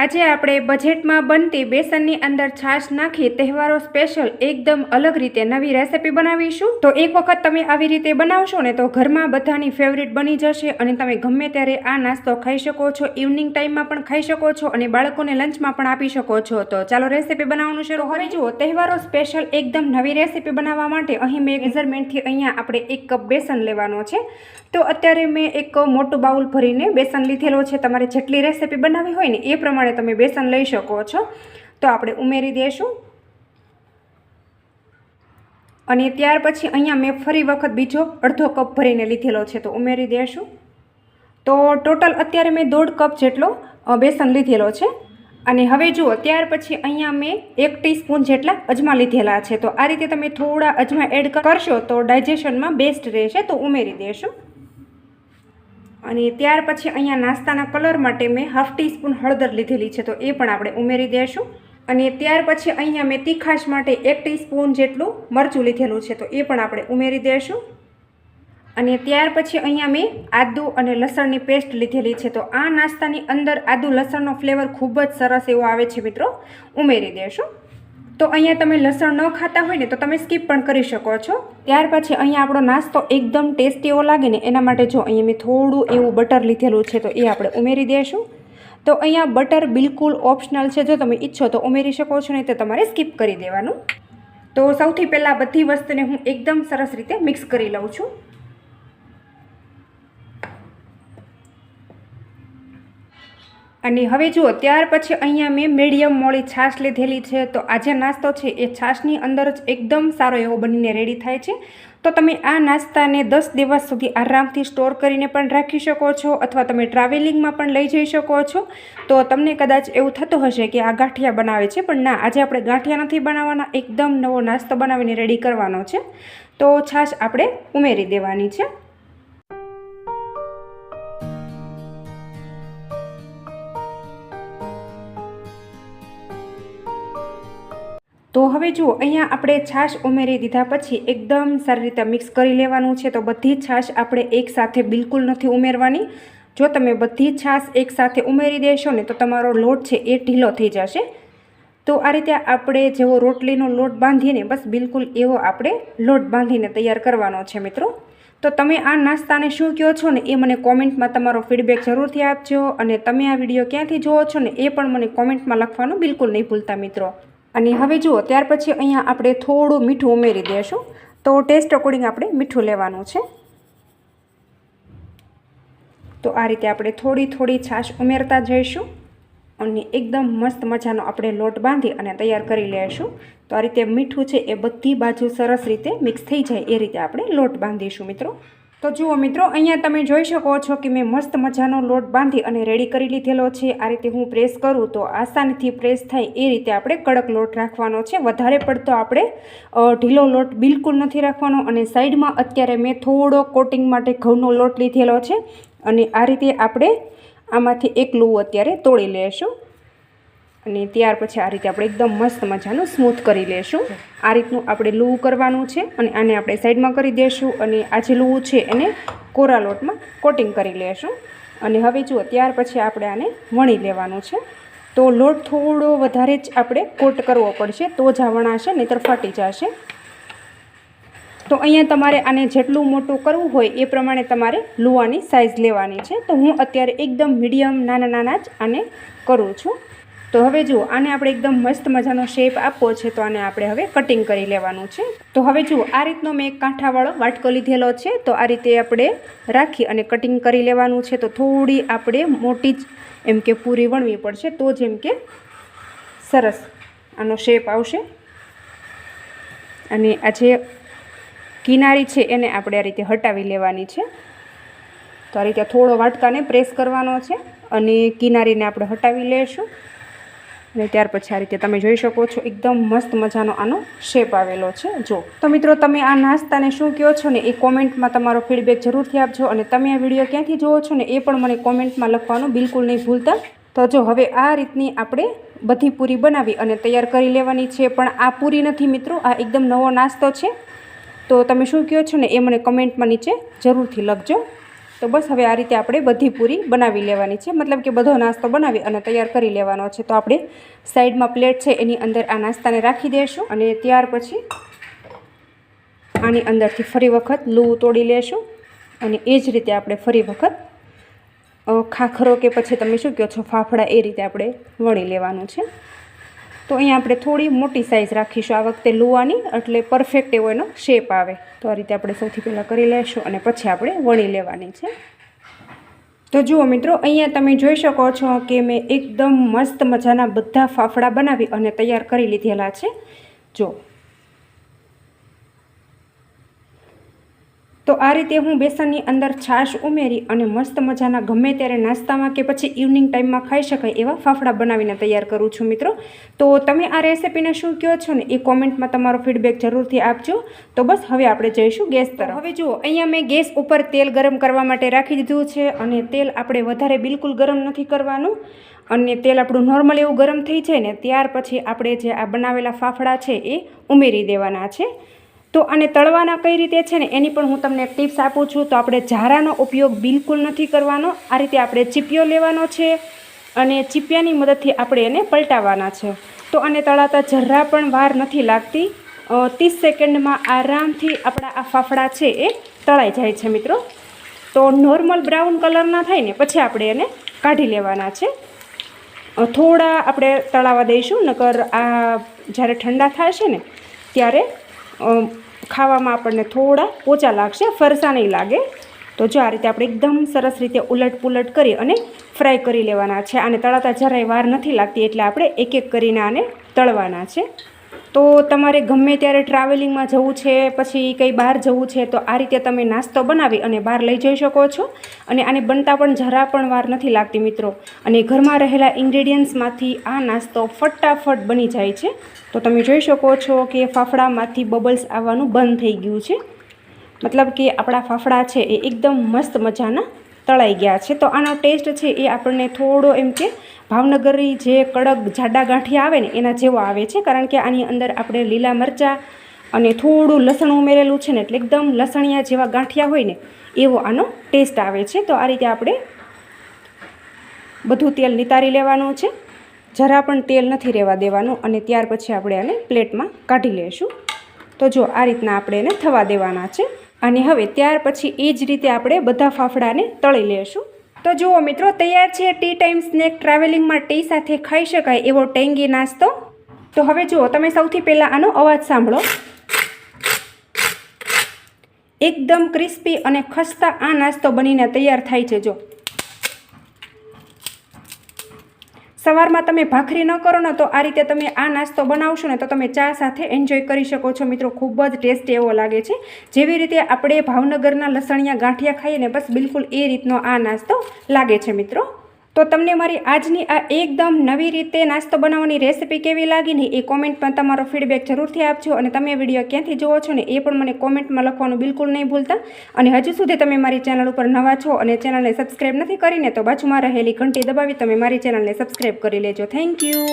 આજે આપણે બજેટમાં બનતી બેસનની અંદર છાશ નાખી તહેવારો સ્પેશિયલ એકદમ અલગ રીતે નવી રેસિપી બનાવીશું. તો એક વખત તમે આવી રીતે બનાવશો ને તો ઘરમાં બધાની ફેવરિટ બની જશે અને તમે ગમે ત્યારે આ નાસ્તો ખાઈ શકો છો ઇવનિંગ ટાઈમમાં પણ ખાઈ શકો છો અને બાળકોને લંચમાં પણ આપી શકો છો. તો ચાલો રેસીપી બનાવવાનું શરૂ હવે જુઓ, તહેવારો સ્પેશિયલ એકદમ નવી રેસીપી બનાવવા માટે અહીં મેં મેઝરમેન્ટથી અહીંયા આપણે એક કપ બેસન લેવાનો છે. તો અત્યારે મેં એક મોટું બાઉલ ભરીને બેસન લીધેલો છે. તમારે જેટલી રેસિપી બનાવવી હોય ને એ પ્રમાણે તમે બેસન લઈ શકો છો. તો આપણે ઉમેરી દઈશું અને ત્યાર પછી અહીંયા મેં ફરી વખત બીજો અડધો કપ ભરીને લીધેલો છે, તો ઉમેરી દઈશું તો ટોટલ અત્યારે મેં દોઢ કપ જેટલો બેસન લીધેલો છે. અને હવે જુઓ, ત્યાર પછી અહીંયા મેં એક ટીસ્પૂન જેટલા અજમા લીધેલા છે. તો આ રીતે તમે થોડા અજમા એડ કરશો તો ડાયજેશનમાં બેસ્ટ રહેશે, તો ઉમેરી દેશું. અને ત્યાર પછી અહીંયા નાસ્તાના કલર માટે મેં હાફ ટીસ્પૂન હળદર લીધેલી છે, તો એ પણ આપણે ઉમેરી દઈશું અને ત્યાર પછી અહીંયા મેં તીખાશ માટે એક ટીસ્પૂન જેટલું મરચું લીધેલું છે, તો એ પણ આપણે ઉમેરી દઈશું અને ત્યાર પછી અહીંયા મેં આદુ અને લસણની પેસ્ટ લીધેલી છે, તો આ નાસ્તાની અંદર આદુ લસણનો ફ્લેવર ખૂબ જ સરસ એવો આવે છે, મિત્રો. ઉમેરી દેશું. તો અહીંયા તમે લસણ ન ખાતા હોય ને તો તમે સ્કીપ પણ કરી શકો છો. ત્યાર પછી અહીંયા આપણો નાસ્તો એકદમ ટેસ્ટી એવો લાગે ને એના માટે જો અહીંયા મેં થોડું એવું બટર લીધેલું છે તો એ આપણે ઉમેરી દઈશું તો અહીંયા બટર બિલકુલ ઓપ્શનલ છે, જો તમે ઈચ્છો તો ઉમેરી શકો છો ને તે તમારે સ્કીપ કરી દેવાનું. તો સૌથી પહેલાં બધી વસ્તુને હું એકદમ સરસ રીતે મિક્સ કરી લઉં છું. અને હવે જુઓ ત્યાર પછી અહીંયા મેં મીડિયમ મોળી છાશ લીધેલી છે, તો આજે નાસ્તો છે એ છાશની અંદર જ એકદમ સારો એવો બનીને રેડી થાય છે. તો તમે આ નાસ્તાને દસ દિવસ સુધી આરામથી સ્ટોર કરીને પણ રાખી શકો છો અથવા તમે ટ્રાવેલિંગમાં પણ લઈ જઈ શકો છો. તો તમને કદાચ એવું થતું હશે કે આ ગાંઠિયા બનાવે છે, પણ ના, આજે આપણે ગાંઠિયા નથી બનાવવાના, એકદમ નવો નાસ્તો બનાવીને રેડી કરવાનો છે. તો છાશ આપણે ઉમેરી દેવાની છે. તો હવે જુઓ, અહીંયા આપણે છાશ ઉમેરી દીધા પછી એકદમ સારી રીતે મિક્સ કરી લેવાનું છે. તો બધી છાશ આપણે એકસાથે બિલકુલ નથી ઉમેરવાની. જો તમે બધી છાશ એકસાથે ઉમેરી દેશો ને, તો તમારો લોટ છે એ ઢીલો થઈ જશે. તો આ રીતે આપણે જેવો રોટલીનો લોટ બાંધીને, બસ બિલકુલ એવો આપણે લોટ બાંધીને તૈયાર કરવાનો છે મિત્રો. તો તમે આ નાસ્તાને શું કહો છો ને, એ મને કોમેન્ટમાં તમારો ફીડબેક જરૂરથી આપજો. અને તમે આ વીડિયો ક્યાંથી જુઓ છો ને, એ પણ મને કોમેન્ટમાં લખવાનું બિલકુલ નહીં ભૂલતા મિત્રો. અને હવે જુઓ, ત્યાર પછી અહીંયા આપણે થોડું મીઠું ઉમેરી દઈશું. તો ટેસ્ટ અકોર્ડિંગ આપણે મીઠું લેવાનું છે. તો આ રીતે આપણે થોડી થોડી છાશ ઉમેરતા જઈશું અને એકદમ મસ્ત મજાનો આપણે લોટ બાંધી અને તૈયાર કરી લઈશું. તો આ રીતે મીઠું છે એ બધી બાજુ સરસ રીતે મિક્સ થઈ જાય એ રીતે આપણે લોટ બાંધીશું મિત્રો. તો જુઓ મિત્રો, અહીંયા તમે જોઈ શકો છો કે મેં મસ્ત મજાનો લોટ બાંધી અને રેડી કરી લીધેલો છે. આ રીતે હું પ્રેસ કરું તો આસાનીથી પ્રેસ થાય એ રીતે આપણે કડક લોટ રાખવાનો છે. વધારે પડતો આપણે ઢીલો લોટ બિલકુલ નથી રાખવાનો અને સાઈડમાં અત્યારે મેં થોડો કોટિંગ માટે ઘઉંનો લોટ લીધેલો છે. અને આ રીતે આપણે આમાંથી એક લૂ અત્યારે તોડી લેશું. અને ત્યાર પછી આ રીતે આપણે એકદમ મસ્ત મજાનું સ્મૂથ કરી લેશું. આ રીતનું આપણે લૂ કરવાનું છે અને આને આપણે સાઈડમાં કરી દઈશું અને આ જે લૂ છે એને કોરા લોટમાં કોટિંગ કરી લેશું. અને હવે જુઓ, ત્યાર પછી આપણે આને વણી લેવાનું છે. તો લોટ થોડો વધારે જ આપણે કોટ કરવો પડશે તો જ આ વણાશે, નહીંતર ફાટી જશે. તો અહીંયા તમારે આને જેટલું મોટું કરવું હોય એ પ્રમાણે તમારે લુવાની સાઇઝ લેવાની છે. તો હું અત્યારે એકદમ મીડિયમ નાના નાના જ આને કરું છું. તો હવે જુઓ, આને આપણે એકદમ મસ્ત મજાનો શેપ આપવો છે, તો આને આપણે હવે કટિંગ કરી લેવાનું છે. તો હવે જુઓ, આ રીતનો મેં એક કાંઠાવાળો વાટકો લીધેલો છે, તો આ રીતે આપણે રાખી અને કટિંગ કરી લેવાનું છે. તો થોડી આપણે મોટી જ, એમ કે પૂરી વણવી પડશે, તો જેમ કે સરસ આનો શેપ આવશે. અને આ જે કિનારી છે, એને આપણે આ રીતે હટાવી લેવાની છે. તો આ રીતે થોડો વાટકાને પ્રેસ કરવાનો છે, અને કિનારીને આપણે હટાવી લઈશું અને ત્યાર પછી આ રીતે તમે જોઈ શકો છો, એકદમ મસ્ત મજાનો આનો શેપ આવેલો છે. જો, તો મિત્રો તમે આ નાસ્તાને શું કહો છો ને એ કોમેન્ટમાં તમારો ફીડબેક જરૂરથી આપજો અને તમે આ વીડિયો ક્યાંથી જોવો છો ને એ પણ મને કોમેન્ટમાં લખવાનું બિલકુલ નહીં ભૂલતા. તો જો, હવે આ રીતની આપણે બધી પૂરી બનાવી અને તૈયાર કરી લેવાની છે, પણ આ પૂરી નથી મિત્રો, આ એકદમ નવો નાસ્તો છે. તો તમે શું કહો છો ને એ મને કમેન્ટમાં નીચે જરૂરથી લખજો. તો બસ હવે આ રીતે આપણે બધી પૂરી બનાવી લેવાની છે. મતલબ કે બધો નાસ્તો બનાવી અને તૈયાર કરી લેવાનો છે. તો આપણે સાઈડમાં પ્લેટ છે એની અંદર આ નાસ્તાને રાખી દઈશું અને ત્યાર પછી આની અંદરથી ફરી વખત લૂ તોડી લેશું અને એ જ રીતે આપણે ફરી વખત ખાખરો કે પછી તમે શું કહો છો, ફાફડા એ રીતે આપણે વણી લેવાનું છે. તો અહીંયા આપણે થોડી મોટી સાઇઝ રાખીશું. આ વખતે લુવાની એટલે પરફેક્ટ એવો એનો શેપ આવે. તો આ રીતે આપણે સૌથી પહેલાં કરી લઈશું અને પછી આપણે વણી લેવાની છે. તો જુઓ મિત્રો, અહીંયા તમે જોઈ શકો છો કે મેં એકદમ મસ્ત મજાના બધા ફાફડા બનાવી અને તૈયાર કરી લીધેલા છે. જો તો આ રીતે હું બેસનની અંદર છાશ ઉમેરી અને મસ્ત મજાના ગમે ત્યારે નાસ્તામાં કે પછી ઇવનિંગ ટાઈમમાં ખાઈ શકાય એવા ફાફડા બનાવીને તૈયાર કરું છું મિત્રો. તો તમે આ રેસિપીને શું કહો છો ને એ કોમેન્ટમાં તમારો ફીડબેક જરૂરથી આપજો. તો બસ હવે આપણે જઈશું ગેસ તરફ. હવે જુઓ, અહીંયા મેં ગેસ ઉપર તેલ ગરમ કરવા માટે રાખી દીધું છે અને તેલ આપણે વધારે બિલકુલ ગરમ નથી કરવાનું. અને તેલ આપણું નોર્મલ એવું ગરમ થઈ જાય ને ત્યાર પછી આપણે જે આ બનાવેલા ફાફડા છે એ ઉમેરી દેવાના છે. તો આને તળવાના કઈ રીતે છે ને, એની પણ હું તમને ટિપ્સ આપું છું. તો આપણે ઝારાનો ઉપયોગ બિલકુલ નથી કરવાનો. આ રીતે આપણે ચીપિયો લેવાનો છે અને ચીપિયાની મદદથી આપણે એને પલટાવવાના છે. તો આને તળાતા જરા પણ વાર નથી લાગતી. ત્રીસ સેકન્ડમાં આરામથી આપણા આ ફાફડા છે એ તળાઈ જાય છે મિત્રો. તો નોર્મલ બ્રાઉન કલરના થાય ને, પછી આપણે એને કાઢી લેવાના છે. થોડા આપણે તળાવા દઈશું, નકર આ જ્યારે ઠંડા થાય છે ને, ત્યારે ખાવામાં આપણને થોડા ઓછા લાગશે, ફરસા નહીં લાગે. તો જો આ રીતે આપણે એકદમ સરસ રીતે ઉલટ પુલટ કરી અને ફ્રાય કરી લેવાના છે. આને તળાતા જરાય વાર નથી લાગતી, એટલે આપણે એક એક કરીને આને તળવાના છે. તો તમારે ગમે ત્યારે ટ્રાવેલિંગમાં જવું છે, પછી કંઈ બહાર જવું છે, તો આ રીતે તમે નાસ્તો બનાવી અને બહાર લઈ જઈ શકો છો. અને આને બનતા પણ જરા પણ વાર નથી લાગતી મિત્રો. અને ઘરમાં રહેલા ઇન્ગ્રેડિયન્ટ્સમાંથી આ નાસ્તો ફટાફટ બની જાય છે. તો તમે જોઈ શકો છો કે ફાફડામાંથી બબલ્સ આવવાનું બંધ થઈ ગયું છે. મતલબ કે આપણા ફાફડા છે એ એકદમ મસ્ત મજાના તળાઈ ગયા છે. તો આનો ટેસ્ટ છે એ આપણને થોડો એમ કે ભાવનગરી જે કડક જાડા ગાંઠિયા આવે ને એના જેવો આવે છે. કારણ કે આની અંદર આપણે લીલા મરચાં અને થોડું લસણ ઉમેરેલું છે ને એટલે એકદમ લસણિયા જેવા ગાંઠિયા હોય ને એવો આનો ટેસ્ટ આવે છે. તો આ રીતે આપણે બધું તેલ નિતારી લેવાનું છે. જરા પણ તેલ નથી રહેવા દેવાનું અને ત્યાર પછી આપણે આને પ્લેટમાં કાઢી લઈશું તો જો આ રીતના આપણે એને થવા દેવાના છે. અને હવે ત્યાર પછી એ જ રીતે આપણે બધા ફાફડાને તળી લેશું. તો જુઓ મિત્રો, તૈયાર છે ટી ટાઈમ સ્નેક ટ્રાવેલિંગમાં ટી સાથે ખાઈ શકાય એવો ટેંગી નાસ્તો. તો હવે જુઓ, તમે સૌથી પહેલાં આનો અવાજ સાંભળો. એકદમ ક્રિસ્પી અને ખસ્તા આ નાસ્તો બનીને તૈયાર થાય છે, જો. સવારમાં તમે ભાખરી ન કરો ને તો આ રીતે તમે આ નાસ્તો બનાવશો ને તો તમે ચા સાથે એન્જોય કરી શકો છો. મિત્રો, ખૂબ જ ટેસ્ટી એવો લાગે છે. જેવી રીતે આપણે ભાવનગરના લસણિયા ગાંઠિયા ખાઈએ ને બસ બિલકુલ એ રીતનો આ નાસ્તો લાગે છે, મિત્રો. તો તમને મારી આજની આ એકદમ નવી રીતે નાસ્તો બનાવવાની રેસિપી કેવી લાગી ને એ કોમેન્ટમાં તમારો ફીડબેક જરૂરથી આપજો અને તમે વીડિયો ક્યાંથી જુઓ છો ને એ પણ મને કોમેન્ટમાં લખવાનું બિલકુલ નહીં ભૂલતા. અને હજુ સુધી તમે મારી ચેનલ ઉપર નવા છો અને ચેનલને સબસ્ક્રાઈબ નથી કરીને તો બાજુમાં રહેલી ઘંટી દબાવી તમે મારી ચેનલને સબસ્ક્રાઈબ કરી લેજો. Thank you